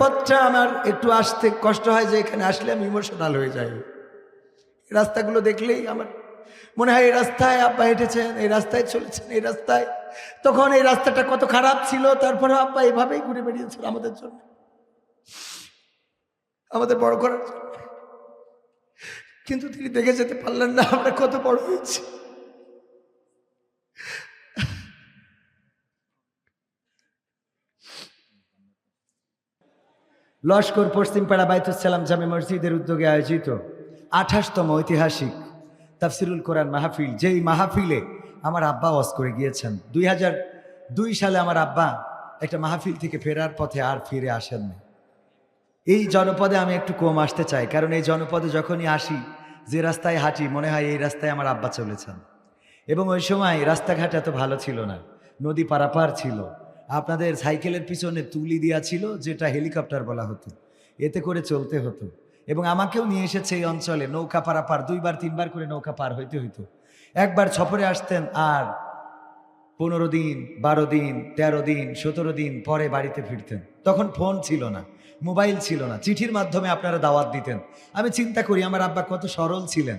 জনপথটা আমার একটু আসতে কষ্ট হয় যে এখানে আসলে আমি ইমোশনাল হয়ে যাই। রাস্তাগুলো দেখলেই আমার মনে হয় এই রাস্তায় আব্বা হেঁটেছেন, এই রাস্তায় চলেছেন, এই রাস্তায়। তখন এই রাস্তাটা কত খারাপ ছিল তারপরে আব্বা এভাবেই ঘুরে বেরিয়েছিল আমাদের জন্য। আমাদের বড় করার জন্য। কিন্তু তিনি দেখে যেতে পারলেন না, আমরা কত বড় হয়েছি। লস্কর পশ্চিমপাড়া বাইতুসালাম জামে মসজিদের উদ্যোগে আয়োজিত আঠাশতম ঐতিহাসিক তাফসিরুল কোরআন মাহফিল, যেই মাহফিলে আমার আব্বা ওয়াজ করে গিয়েছেন। দুই দুই সালে আমার আব্বা একটা মাহফিল থেকে ফেরার পথে আর ফিরে আসেননি এই জনপদে আমি একটু কম আসতে চাই, কারণ এই জনপদে যখনই আসি, যে রাস্তায় হাঁটি, মনে হয় এই রাস্তায় আমার আব্বা চলেছেন। এবং ওই সময় রাস্তাঘাট এত ভালো ছিল না, নদী পারাপার ছিল আপনাদের সাইকেলের পিছনে তুলি দেওয়া ছিল, যেটা হেলিকপ্টার বলা হতো। এতে করে চলতে হতো। এবং আমাকেও নিয়ে এসেছে এই অঞ্চলে, নৌকা পারাপার, দুইবার, তিনবার করে নৌকা পার হইতে হইতো। একবার ছপরে আসতেন আর পনেরো দিন, বারো দিন, তেরো দিন, সতেরো দিন পরে বাড়িতে ফিরতেন। তখন ফোন ছিল না, মোবাইল ছিল না। চিঠির মাধ্যমে আপনারা দাওয়াত দিতেন। আমি চিন্তা করি, আমার আব্বা কত সরল ছিলেন।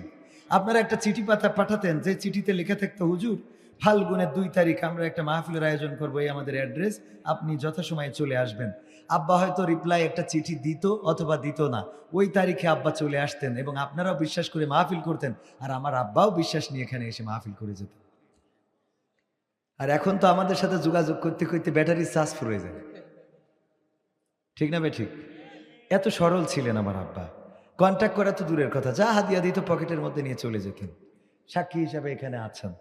আপনারা একটা চিঠি পাতা পাঠাতেন, যে চিঠিতে লিখে থাকতো, হুজুর, ফাল্গুনের দুই তারিখ আমরা একটা মাহফিলের আয়োজন করব, এই আমাদের অ্যাড্রেস, আপনি যথাসময়ে চলে আসবেন। আব্বা হয়তো রিপ্লাই একটা চিঠি দিত অথবা দিত না। ওই তারিখে আব্বা চলে আসতেন এবং আপনারাও বিশ্বাস করে মাহফিল করতেন, আর আমার আব্বাও বিশ্বাস নিয়ে এখানে এসে মাহফিল করে যেত। আর এখন তো আমাদের সাথে যোগাযোগ করতে করতে ব্যাটারি চার্জ ফুরে যায় ঠিক না বে ঠিক? এত সরল ছিলেন আমার আব্বা। কন্ট্যাক্ট করা তো দূরের কথা। যা হাতিয়া দিত পকেটের মধ্যে নিয়ে চলে যেতেন। সাক্ষী হিসাবে এখানে আছেন।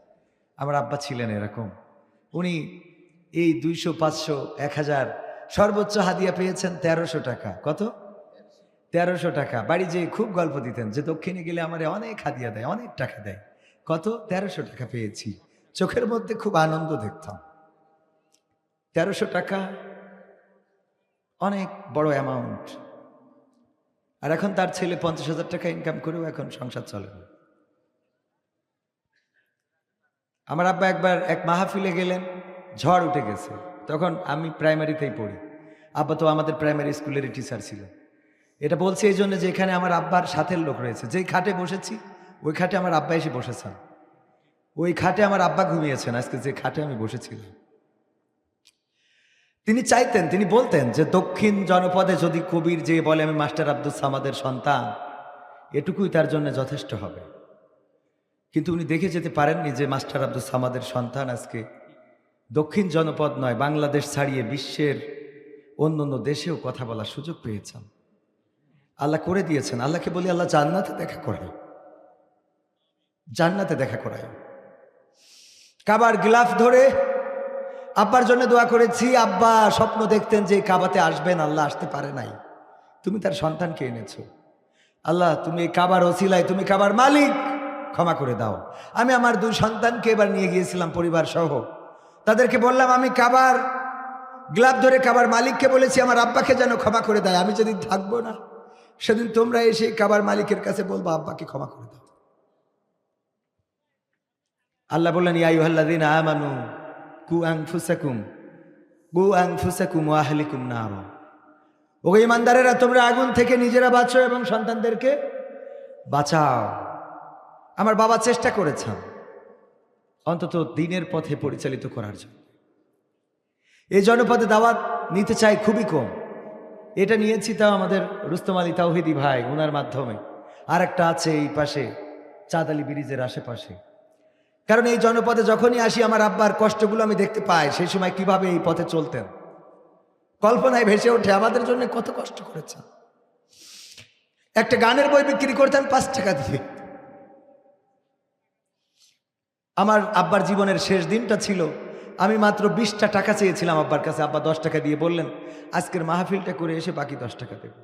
আমার আব্বা ছিলেন এরকম। উনি এই দুইশো, পাঁচশো, এক হাজার সর্বোচ্চ হাদিয়া পেয়েছেন তেরোশো টাকা। কত? তেরোশো টাকা। বাড়ি যেয়ে খুব গল্প দিতেন যে দক্ষিণে গেলে আমার অনেক হাদিয়া দেয়, অনেক টাকা দেয়। কত? তেরোশো টাকা পেয়েছি। চোখের মধ্যে খুব আনন্দ দেখতাম। তেরোশো টাকা অনেক বড় অ্যামাউন্ট আর এখন তার ছেলে পঞ্চাশ হাজার টাকা ইনকাম করেও এখন সংসার চলে। আমার আব্বা একবার এক মাহফিলে গেলেন, ঝড় উঠে গেছে। তখন আমি প্রাইমারিতেই পড়ি। আব্বা তো আমাদের প্রাইমারি স্কুলেরই টিচার ছিল। এটা বলছি এই জন্য যে এখানে আমার আব্বার সাথের লোক রয়েছে। যেই খাটে বসেছি, ওই খাটে আমার আব্বা এসে বসেছেন। ওই খাটে আমার আব্বা ঘুমিয়েছেন। আজকে যে খাটে আমি বসেছিলাম। তিনি চাইতেন, তিনি বলতেন যে দক্ষিণ জনপদে যদি কবির যে বলে, আমি মাস্টার আব্দুল সামাদের সন্তান এটুকুই তার জন্য যথেষ্ট হবে। কিন্তু উনি দেখে যেতে পারেননি যে মাস্টার আব্দুল সামাদের সন্তান আজকে দক্ষিণ জনপদ নয়, বাংলাদেশ ছাড়িয়ে বিশ্বের অন্য অন্য দেশেও কথা বলার সুযোগ পেয়েছেন। আল্লাহ করে দিয়েছেন। আল্লাহকে বলি, আল্লাহ জান্নাতে দেখা করায়। জান্নাতে দেখা করায়। কাবার গ্লাফ ধরে আব্বার জন্য দোয়া করেছি, আব্বা স্বপ্ন দেখতেন যে কাবাতে আসবেন, আল্লাহ আসতে পারে নাই। তুমি তার সন্তানকে এনেছো। আল্লাহ, তুমি কাবার ওসিলায়, তুমি কাবার মালিক, ক্ষমা করে দাও। আমি আমার দুই সন্তানকে এবার নিয়ে গিয়েছিলাম পরিবার সহ তাদেরকে বললাম, আমি কাবার গ্লাভ ধরে কাবার মালিককে বলেছি, আমার আব্বাকে যেন ক্ষমা করে দেয়, আমি যেদিন থাকব না, সেদিন তোমরা এসে কাবার মালিকের কাছে বলব, আব্বাকে ক্ষমা করে দাও। আল্লাহ বললেন ইয়াই আল্লাহ দিন আমানু কু আংফুসাকুম কু আংফুসাকুম ওয়াহলিকুম নার ও ইমানদারেরা, তোমরা আগুন থেকে নিজেরা বাঁচো এবং সন্তানদেরকে বাঁচাও। আমার বাবা চেষ্টা করেছেন অন্তত দিনের পথে পরিচালিত করার জন্য। এই জনপদে দাওয়াত নিতে চাই খুবই কম। এটা নিয়েছি তাও আমাদের রুস্তম আলী তাওহিদি ভাই ওনার মাধ্যমে। আর একটা আছে এই পাশে চাঁদালি ব্রিজের আশেপাশে। কারণ এই জনপদে যখনই আসি, আমার আব্বার কষ্টগুলো আমি দেখতে পাই, সেই সময় কীভাবে এই পথে চলতেন। কল্পনায় ভেসে ওঠে, আমাদের জন্য কত কষ্ট করেছেন। একটা গানের বই বিক্রি করতেন পাঁচ টাকা দিয়ে। আমার আব্বার জীবনের শেষ দিনটা ছিল, আমি মাত্র বিশটা টাকা চেয়েছিলাম আব্বার কাছে। আব্বা দশ টাকা দিয়ে বললেন, আজকের মাহফিলটা করে এসে বাকি দশ টাকা দেব।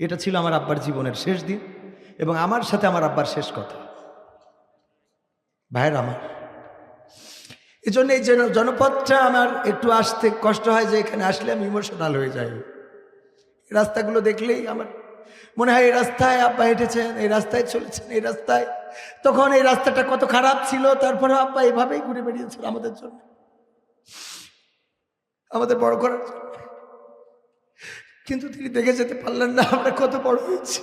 এটা ছিল আমার আব্বার জীবনের শেষ দিন, এবং আমার সাথে আমার আব্বার শেষ কথা। ভাইয়ের আমার এই জন্য এই জন- জনপদটা আমার একটু আসতে কষ্ট হয় যে এখানে আসলে আমি ইমোশনাল হয়ে যাই। রাস্তাগুলো দেখলেই আমার মনে হয় এই রাস্তায় আব্বা হেঁটেছেন, এই রাস্তায় চলেছেন, এই রাস্তায়। তখন এই রাস্তাটা কত খারাপ ছিল তারপরে আব্বা এভাবেই ঘুরে বেরিয়েছিল আমাদের জন্য। আমাদের বড় করার জন্য। কিন্তু তিনি দেখে যেতে পারলেন না আমরা কত বড় হয়েছি।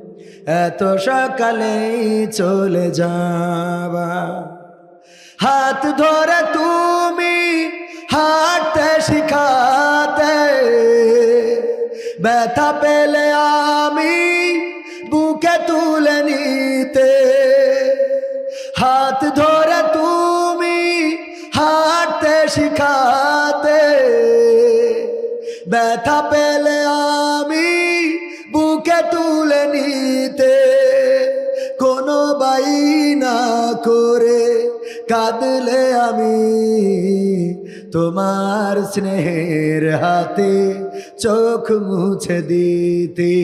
এত সকালেই চলে যাবা। হাত ধরে তুমি হাঁটতে শিখাতে, ব্যথা পেলে আমি বুকে তুলে নিতে। হাত ধরে তুমি হাঁটতে শিখাতে, ব্যথা পেলে আমি না করে কাঁদলে আমি তোমার স্নেহের হাতে চোখ মুছে দিতে।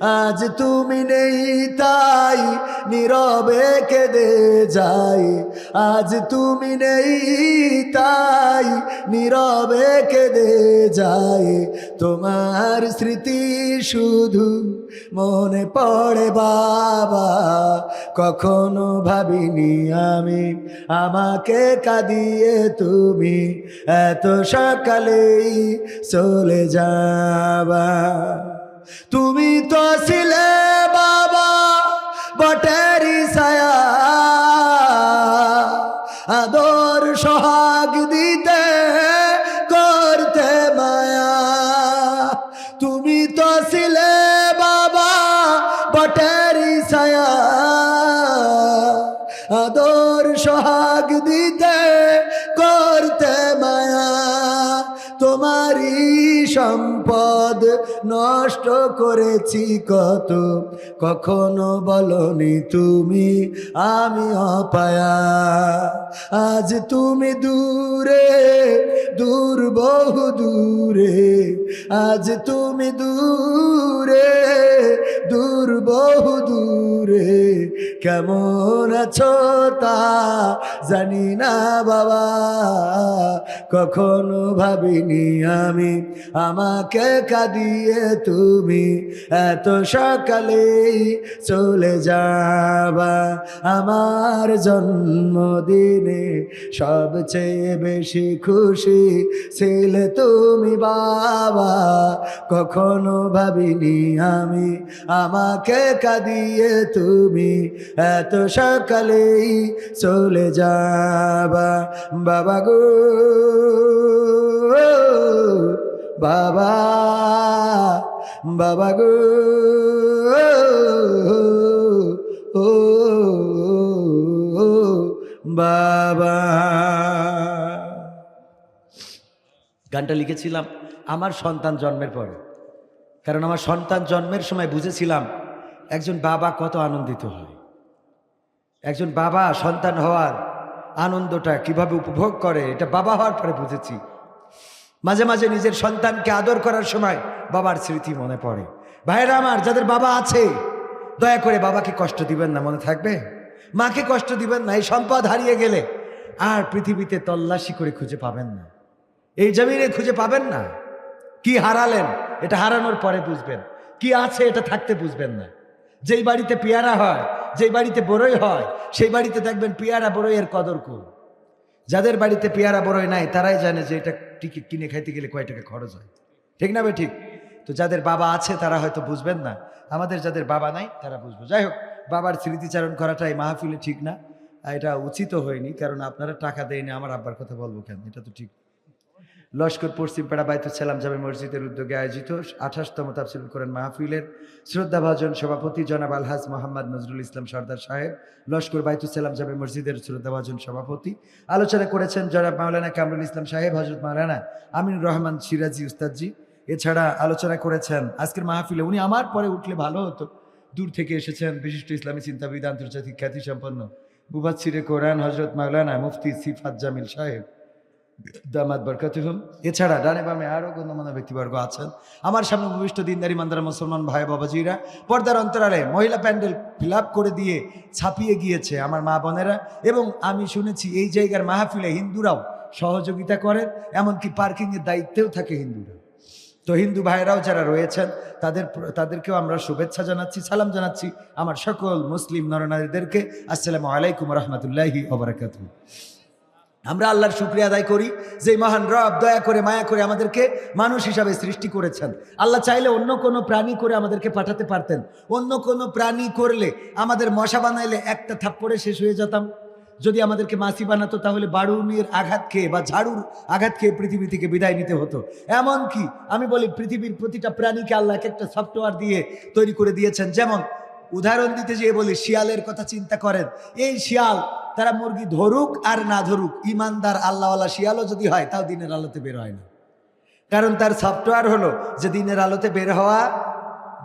আজ তুমি নেই তাই নীরবে কেঁদে যাই। আজ তুমি নেই তাই নীরবে কেঁদে যাই। তোমার স্মৃতি শুধু মনে পড়ে বাবা, কখনো ভাবিনি আমি। আমাকে কাঁদিয়ে তুমি এত সকালেই চলে যাবা। তুমি তো নষ্ট করেছি কত, কখনো বলনি তুমি আমি অপায়া। আজ তুমি দূরে, দূর, বহু দূরে। আজ তুমি দূরে, দূর, বহু দূরে। কেমন আছো তা জানি না বাবা। কখনো ভাবিনি আমি আমাকে কাঁদিয়ে তুমি এত সকালেই চলে যাবা। আমার জন্মদিনে সবচেয়ে বেশি খুশি ছিলে তুমি বাবা। কখনো ভাবিনি আমি আমাকে কাঁদিয়ে তুমি এত সকালেই চলে যাবা। বাবা গো, বাবা বাবা গো, ও, বাবা। গানটা লিখেছিলাম আমার সন্তান জন্মের পরে। কারণ আমার সন্তান জন্মের সময় বুঝেছিলাম একজন বাবা কত আনন্দিত হয়। একজন বাবা সন্তান হওয়ার আনন্দটা কীভাবে উপভোগ করে, এটা বাবা হওয়ার পরে বুঝেছি। মাঝে মাঝে নিজের সন্তানকে আদর করার সময় বাবার স্মৃতি মনে পড়ে। ভাইরা আমার, যাদের বাবা আছে, দয়া করে বাবাকে কষ্ট দিবেন না, মনে থাকবে? মাকে কষ্ট দিবেন না, এই সম্পদ হারিয়ে গেলে আর পৃথিবীতে তল্লাশি করে খুঁজে পাবেন না। এই জমিনে খুঁজে পাবেন না। কি হারালেন, এটা হারানোর পরে বুঝবেন। কি আছে, এটা থাকতে বুঝবেন না। যেই বাড়িতে পেয়ারা হয় যেই বাড়িতে বড়ই হয়, সেই বাড়িতে দেখবেন পেয়ারা বড়ইয়ের কদর কোন যাদের বাড়িতে পেয়ারা বড়ই নাই, তারাই জানে যে এটা টিকিট কিনে খাইতে গেলে কয় টাকা খরচ হয়। ঠিক না ভাই? ঠিক। তো যাদের বাবা আছে, তারা হয়তো বুঝবেন না। আমাদের যাদের বাবা নাই, তারা বুঝব। যাই হোক, বাবার স্মৃতিচারণ করাটা এই মাহফিলে ঠিক না। এটা উচিত হয়নি, কারণ আপনারা টাকা দেয়নি, আমার আব্বার কথা বলব কেন? এটা তো ঠিক লস্কর পশ্চিম পশ্চিমপাড়া বাইতুল সালাম জামে মসজিদের উদ্যোগে আয়োজিত আঠাশতম তাফসিল করেন মাহফিলের শ্রদ্ধাভাজন সভাপতি জনাব আলহাজ মোহাম্মদ নজরুল ইসলাম সর্দার সাহেব, লস্কর বাইতুল সালাম জামে মসজিদের শ্রদ্ধাভাজন সভাপতি। আলোচনা করেছেন জনাব মাওলানা কামরুল ইসলাম সাহেব হজরত মাওলানা আমিনুর রহমান সিরাজি উস্তাদজি। এছাড়া আলোচনা করেছেন আজকের মাহফিলে, উনি আমার পরে উঠলে ভালো হতো। দূর থেকে এসেছেন বিশিষ্ট ইসলামী চিন্তাবিদ, আন্তর্জাতিক খ্যাতি সম্পন্ন মুবাচ্ছিরে কোরআন হজরত মাওলানা মুফতি সিফাত জামিল সাহেব। দামাত বরকাতুহুম এছাড়া ডানে বামে আরও গণ্যমান্য ব্যক্তিবর্গ আছেন। আমার সামনে উপবিষ্ট দিনদারি মান্দারা মুসলমান ভাই বাবাজিরা, পর্দার অন্তরালে মহিলা প্যান্ডেল ফিল করে দিয়ে ছাপিয়ে গিয়েছে আমার মা বোনেরা এবং আমি শুনেছি এই জায়গার মাহফিলে হিন্দুরাও সহযোগিতা করেন, এমনকি পার্কিংয়ের দায়িত্বেও থাকে হিন্দুরা। তো হিন্দু ভাইরাও যারা রয়েছেন, তাদের তাদেরকেও আমরা শুভেচ্ছা জানাচ্ছি, সালাম জানাচ্ছি আমার সকল মুসলিম নরনারীদেরকে। আসসালামু আলাইকুম রহমতুল্লাহি ওবরাকাত আমরা আল্লাহর শুক্রিয়া আদায় করি যে মহান রব দয়া করে, মায়া করে আমাদেরকে মানুষ হিসাবে সৃষ্টি করেছেন। আল্লাহ চাইলে অন্য কোনো প্রাণী করে আমাদেরকে পাঠাতে পারতেন। অন্য কোনো প্রাণী করলে আমাদের মশা বানাইলে একটা থাপ্পড়ে শেষ হয়ে যেতাম। যদি আমাদেরকে মাসি বানাতো, তাহলে বাড়ুনির আঘাত খেয়ে বা ঝাড়ুর আঘাত খেয়ে পৃথিবী থেকে বিদায় নিতে হতো। এমন কি আমি বলি, পৃথিবীর প্রতিটা প্রাণীকে আল্লাহ একটা সফটওয়্যার দিয়ে তৈরি করে দিয়েছেন। যেমন উদাহরণ দিতে যেয়ে বলি, শিয়ালের কথা চিন্তা করেন। এই শিয়াল, তারা মুরগি ধরুক আর না ধরুক, ইমানদার আল্লাহওয়ালা শিয়ালও যদি হয়, তাও দিনের আলোতে বের হয় না। কারণ তার সফটওয়্যার হলো যে দিনের আলোতে বের হওয়া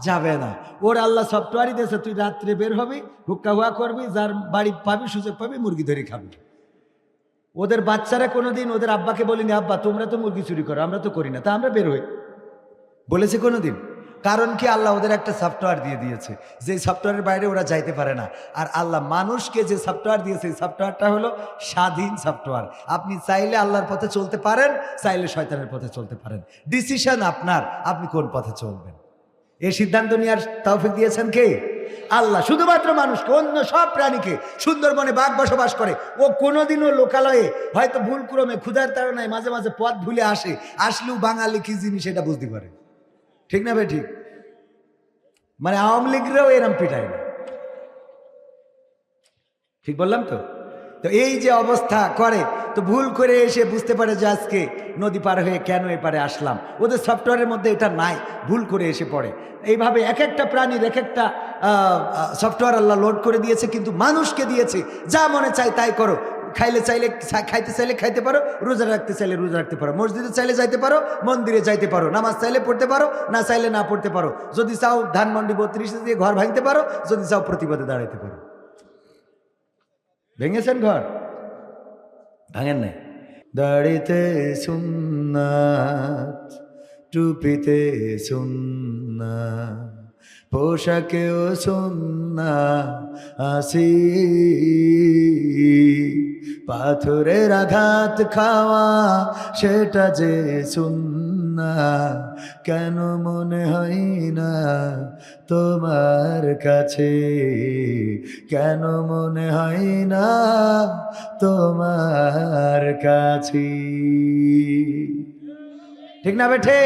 যাবে না। ওর আল্লাহ সফটওয়্যারই দিয়েছে, তুই রাত্রে বের হবি, হুক্কা হুয়া করবি, যার বাড়ি পাবি, সুযোগ পাবি, মুরগি ধরে খাবি। ওদের বাচ্চারা কোনোদিন ওদের আব্বাকে বলিনি, আব্বা, তোমরা তো মুরগি চুরি করো, আমরা তো করি না, তা আমরা বের হই। বলেছে কোনোদিন। কারণ কি আল্লাহ ওদের একটা সফটওয়্যার দিয়ে দিয়েছে। যে সফটওয়্যারের বাইরে ওরা যাইতে পারে না। আর আল্লাহ মানুষকে যে সফটওয়্যার দিয়েছে এই সফটওয়্যারটা হলো স্বাধীন সফটওয়্যার আপনি চাইলে আল্লাহর পথে চলতে পারেন, চাইলে শয়তানের পথে চলতে পারেন। ডিসিশন আপনার, আপনি কোন পথে চলবেন? এই সিদ্ধান্ত নেওয়ার তৌফিক দিয়েছেন কে? আল্লাহ শুধুমাত্র মানুষকে, অন্য সব প্রাণীকে সুন্দরবনে বাঘ বসবাস করে। ও কোনোদিনও লোকালয়ে হয়তো ভুলক্রমে ক্ষুধার তাড়নায় মাঝে মাঝে পথ ভুলে আসে। আসলেও বাঙালি কি জিনিস এটা বুঝতে পারে? ঠিক না ভাই, ঠিক? মানে আওয়ামী লীগরাও এরম পিটায় না। ঠিক বললাম তো? তো এই যে অবস্থা করে, তো ভুল করে এসে বুঝতে পারে যে আজকে নদী পার হয়ে কেন এপারে আসলাম। ওদের সফটওয়্যারের মধ্যে এটা নাই, ভুল করে এসে পড়ে। এইভাবে এক একটা প্রাণীর এক একটা সফটওয়্যার আল্লাহ লোড করে দিয়েছে, কিন্তু মানুষকে দিয়েছে, যা মনে চাই তাই করো। খাইলে চাইলে খাইতে চাইলে খাইতে পারো, রোজা রাখতে চাইলে রোজা রাখতে পারো, মসজিদে চাইলে যাইতে পারো, মন্দিরে যাইতে পারো, নামাজ চাইলে পড়তে পারো, না চাইলে না পড়তে পারো, যদি চাও ধানমন্ডি বত্রিশে দিয়ে ঘর ভাঙতে পারো, যদি চাও প্রতিবাদে দাঁড়াইতে পারো। ভেঙেছেন ঘর? ভাঙেন নাই। দাড়িতে সুন্নাত, টুপিতে সুন্না পোশাকেও সুন্না আসি। পাথরের আঘাত খাওয়া, সেটা যে সুন্না, কেন মনে হয় না তোমার কাছে? কেন মনে হয় না তোমার কাছে? ঠিক না বেঠে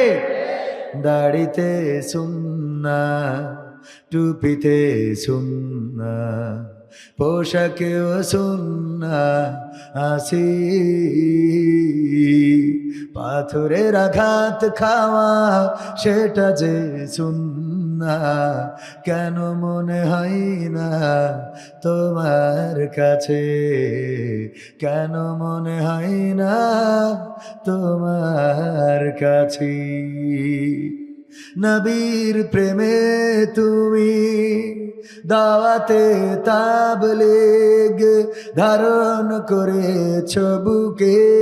দাড়িতে সুন্না টুপিতে সুন্না পোশাকেও সুন্না আসি পাথরের আঘাত খাওয়া সেটা যে সুন্না। কেন মনে হয় না তোমার কাছে? কেন মনে হয় না তোমার কাছে? নবীর প্রেমে তুমি দাওয়াতে তাবলেগ ধারণ করেছ বুকে।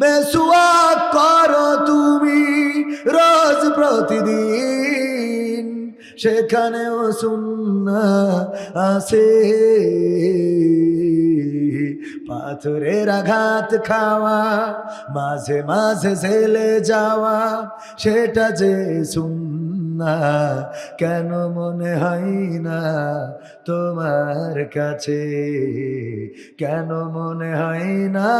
কর করো তুমি রোজ প্রতিদিন। সেখানেও সুন্না আছে। পাথরের আঘাত খাওয়া, মাঝে মাঝে ঝেলে যাওয়া, সেটা যে সুন্না না, কেন মনে হয় না তোমার কাছে? কেন মনে হয় না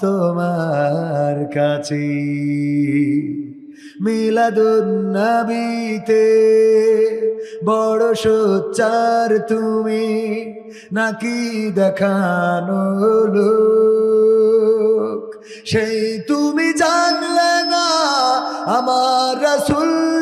তোমার কাছে? মিলাদুন্নবীতে বড় সোচ্চার তুমি নাকি দেখানো লোক? সেই তুমি জানলে না আমার রাসুল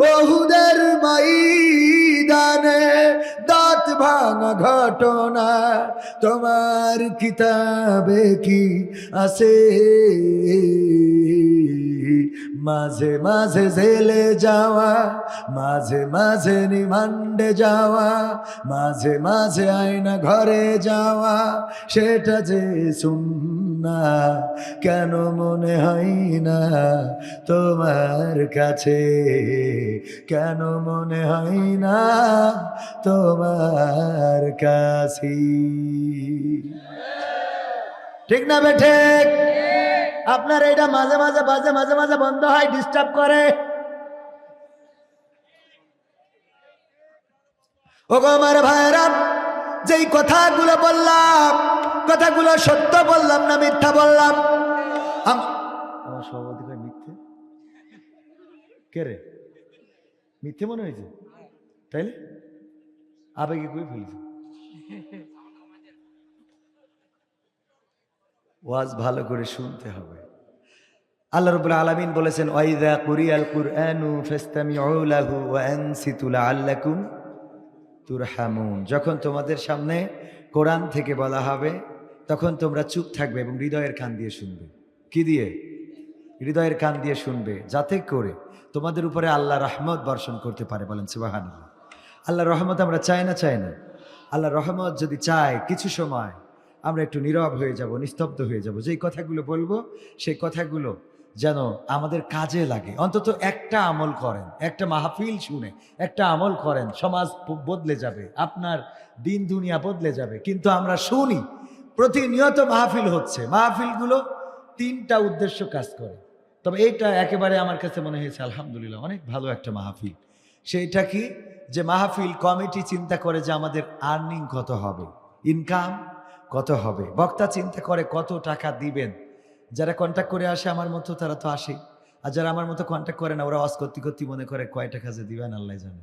ওহুদের ময়দানে দাঁত ভাঙা ঘটনা। তোমার কিতাবে কি আছে? মাঝে মাঝে জেলে যাওয়া, মাঝে মাঝে নিমান্ডে যাওয়া, মাঝে মাঝে আয়না ঘরে যাওয়া, সেটা যে শুননা কেন মনে হয় না তোমার কাছে? কেন মনে হয় না তোমার কাছে? ঠিক না বেঠে আপনার এটা মাঝে মাঝে বাজে মাঝে মাঝে বন্ধ হয় ডিস্টার্ব করে। ও গো আমার ভাইরা যেই কথাগুলো বললাম, কথাগুলো সত্য বললাম না মিথ্যা বললাম? আমার সভাপতি কয়, মিথ্যে? কে রে? মিথ্যে মনে হয়েছে? তাইলে? আবেগে কই ফেলছে? ওয়াজ ভালো করে শুনতে হবে। আল্লাহ রবুল আলমিন বলেছেন, ওয়াইদা কুরিয়াল কুরআনু ফাস্তামিউ লাহু ওয়া আনসিতু লাআল্লাকুম তুরহামুন। যখন তোমাদের সামনে কোরআন থেকে বলা হবে, তখন তোমরা চুপ থাকবে এবং হৃদয়ের কান দিয়ে শুনবে। কি দিয়ে? হৃদয়ের কান দিয়ে শুনবে, যাতে করে তোমাদের উপরে আল্লাহ রহমত বর্ষণ করতে পারে বলেন সুবাহান আল্লাহ রহমত আমরা চাই না চাই না? আল্লাহ রহমত যদি চাই কিছু সময় আমরা একটু নীরব হয়ে যাব, নিস্তব্ধ হয়ে যাব। যেই কথাগুলো বলব, সেই কথাগুলো যেন আমাদের কাজে লাগে। অন্তত একটা আমল করেন, একটা মাহফিল শুনে, একটা আমল করেন, সমাজ বদলে যাবে, আপনার দিন দুনিয়া বদলে যাবে। কিন্তু আমরা শুনি, প্রতিনিয়ত মাহফিল হচ্ছে। মাহফিলগুলো তিনটা উদ্দেশ্য কাজ করে। তবে এইটা একেবারে আমার কাছে মনে হয়েছে, আলহামদুলিল্লাহ, অনেক ভালো একটা মাহফিল। সেইটা কি? যে মাহফিল কমিটি চিন্তা করে যে আমাদের আর্নিং কত হবে ইনকাম কত হবে। বক্তা চিন্তা করে কত টাকা দিবেন যারা কন্ট্যাক্ট করে আসে, আমার মতো তারা তো আসে। আর যারা আমার মতো কন্ট্যাক্ট করে না, ওরা অস করতে করতে মনে করে, কয়টা কাজে দিবেন, আল্লাহ জানে।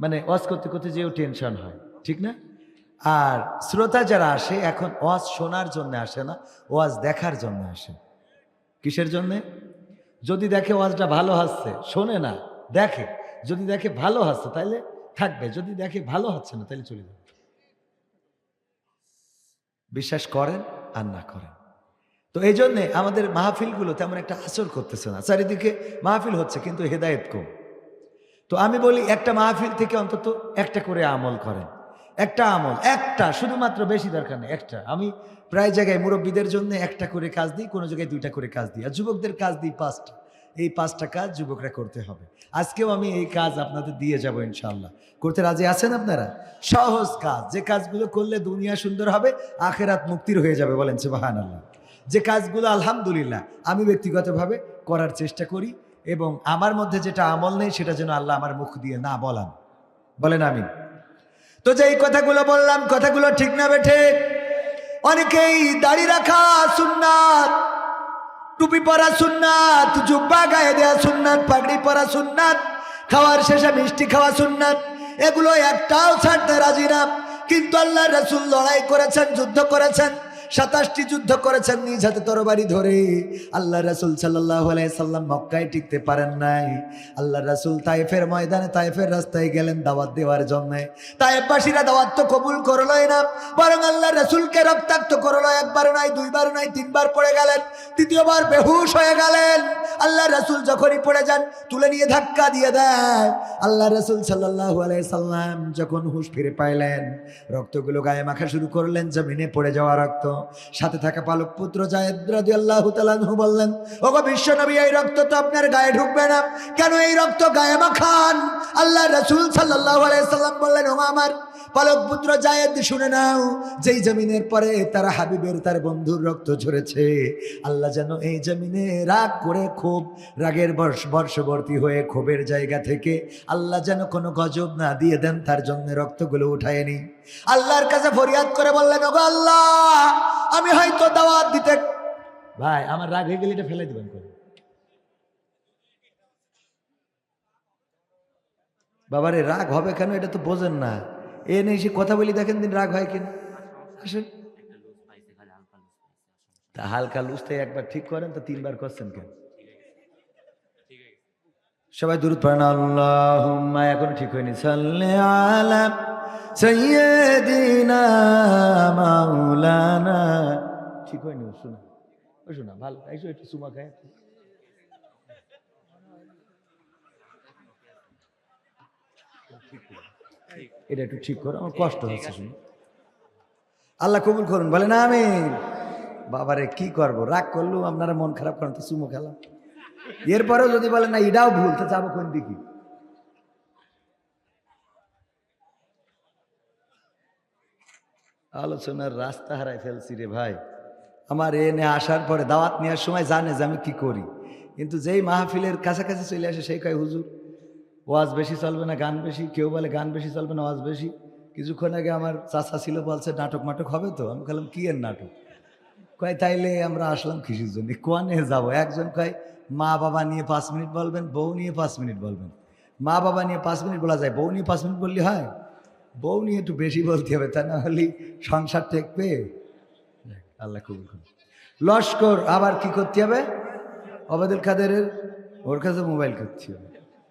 মানে ওয়াজ করতে করতে যেও টেনশন হয়, ঠিক না? আর শ্রোতা যারা আসে, এখন ওয়াজ শোনার জন্য আসে না, ওয়াজ দেখার জন্য আসে। কিসের জন্যে? যদি দেখে ওয়াজটা ভালো হাসছে, শোনে না, দেখে। যদি দেখে ভালো হাসছে তাহলে থাকবে। যদি দেখে ভালো হচ্ছে না তাহলে চলে যাবে। বিশ্বাস করেন আর না করেন। তো এই জন্যে আমাদের মাহফিলগুলো তেমন একটা আসর করতেছে না। চারিদিকে মাহফিল হচ্ছে, কিন্তু হেদায়েত কম। তো আমি বলি, একটা মাহফিল থেকে অন্তত একটা করে আমল করেন। একটা আমল, একটা, শুধুমাত্র বেশি দরকার নেই, একটা। আমি প্রায় জায়গায় মুরব্বীদের জন্য একটা করে কাজ দিই, কোনো জায়গায় দুইটা করে কাজ দিই। আর যুবকদের কাজ দিই পাঁচটা। এই পাঁচটা কাজ যুবকরা করতে হবে। আজকেও আমি এই কাজ আপনাদের দিয়ে যাব ইনশাল্লাহ করতে রাজি আছেন আপনারা? সহজ কাজ। যে কাজগুলো করলে দুনিয়া সুন্দর হবে, আখেরাত মুক্তির হয়ে যাবে বলেন সুবাহান আল্লাহ যে কাজগুলো আলহামদুলিল্লাহ আমি ব্যক্তিগতভাবে করার চেষ্টা করি এবং আমার মধ্যে যেটা আমল নেই সেটা যেন আল্লাহ আমার মুখ দিয়ে না বলান। বলেন আমি তো যে এই কথাগুলো বললাম, কথাগুলো ঠিক না বেঠে অনেকেই দাড়ি রাখা সুন্নাত, টুপি পরা সুন্নাত, জুব্বা গায়ে দেওয়া সুন্নাত, পাগড়ি পরা সুন্নাত, খাওয়ার শেষে মিষ্টি খাওয়া সুন্নাত, এগুলো একটাও ছাড়তে রাজি না। কিন্তু আল্লাহ রসুল লড়াই করেছেন, যুদ্ধ করেছেন সাতাশটি যুদ্ধ করেছেন নিজ হাতে তরবারি ধরে। আল্লাহ রাসুল সাল্লাহ সাল্লাম মক্কায় টিকতে পারেন নাই। আল্লাহ রাসুল তাইফের ময়দানে তাইফের রাস্তায় গেলেন দাওয়াত দেওয়ার জন্য। তাইফবাসীরা দাওয়াত তো কবুল করলোই না, বরং আল্লাহ রাসুলকে রক্তাক্ত করল একবার নয় দুইবার নয় তিনবার পড়ে গেলেন, তৃতীয়বার বেহুশ হয়ে গেলেন। আল্লাহ রাসুল যখনই পড়ে যান, তুলে নিয়ে ধাক্কা দিয়ে দেয় আল্লাহ রাসুল সাল্লাহ সাল্লাম যখন হুশ ফিরে পাইলেন, রক্তগুলো গায়ে মাখা শুরু করলেন, জমিনে পড়ে যাওয়া রক্ত। সাথে থাকা পালক পুত্র জায়দ রাদি আল্লাহ বললেন, ওগো বিশ্ব নবী, এই রক্ত তো আপনার গায়ে ঢুকবে না। কেন এই রক্ত গায়ে মাখান? আল্লাহ রসুল সাল্লাম বললেন ও আমার পালক পুত্র জায়েদ, শুনে নাও, যেই জমিনের পরে তারা হাবিবের, তার বন্ধুর রক্ত ঝরেছে, আল্লাহ যেন এই জমিনে রাগ করে খুব রাগের বর্ষ, বর্ষবর্তী হয়ে ক্ষোভের জায়গা থেকে আল্লাহ যেন কোনো গজব না দিয়ে দেন, তার জন্য রক্তগুলো উঠায় নি আল্লাহর কাছে ফরিয়াদ করে বললেন ওগো আল্লাহ আমি হয়তো দাওয়াত দিতে ভাই আমার রাগ হয়ে গেলে এটা ফেলে দিবেন করে বাবারে রাগ হবে কেন? এটা তো বোঝেন না। এ নেই সে কথা বলি দেখেন দিন রাগ হয় কিনা। আসেন। তা হালকা লুজতে একবার ঠিক করেন তো তিনবার করছেন কেন? সবাই দূর পড়েন আল্লাহুম্মা এখনও ঠিক হয়নি। সাল্লি আলা সাইয়্যিদিনা মাওলানা। ঠিক হয়নি শোনা। ও শোনা ভালো। এসো একটু সুমা খায় এটা একটু ঠিক করো আমার কষ্ট হচ্ছে শুনে। আল্লাহ কবুল করুন বলে না আমি বাবারে কি করব? রাগ করলেও আপনারা মন খারাপ করেন তো সুমো খেলা এরপরেও যদি বলে না এটাও ভুল তো যাব কোন দিকে? আলোচনার রাস্তা হারাই ফেলছি রে ভাই। আমার এ এনে আসার পরে দাওয়াত নেওয়ার সময় জানে যে আমি কি করি। কিন্তু যেই মাহফিলের কাছাকাছি চলে আসে সেই কয়, হুজুর, ওয়াজ বেশি চলবে না, গান বেশি? কেউ বলে গান বেশি চলবে না, ওয়াজ বেশি? কিছুক্ষণ আগে আমার চাচা ছিল, বলছে, নাটক মাটক হবে তো? আমি বললাম কি এর নাটক? কয়, তাইলে আমরা আসলাম কৃষির জন্য? কোয়ানে যাব? একজন কয়, মা বাবা নিয়ে পাঁচ মিনিট বলবেন, বউ নিয়ে পাঁচ মিনিট বলবেন। মা বাবা নিয়ে পাঁচ মিনিট বলা যায়, বউ নিয়ে পাঁচ মিনিট বললে হয়? বউ নিয়ে একটু বেশি বলতে হবে তা না হলে সংসার টেকবে আল্লাহ কবুল করুন। লস্কর আবার কি করতে হবে? অবাদুল কাদেরের ওর কাছে মোবাইল করতে হবে।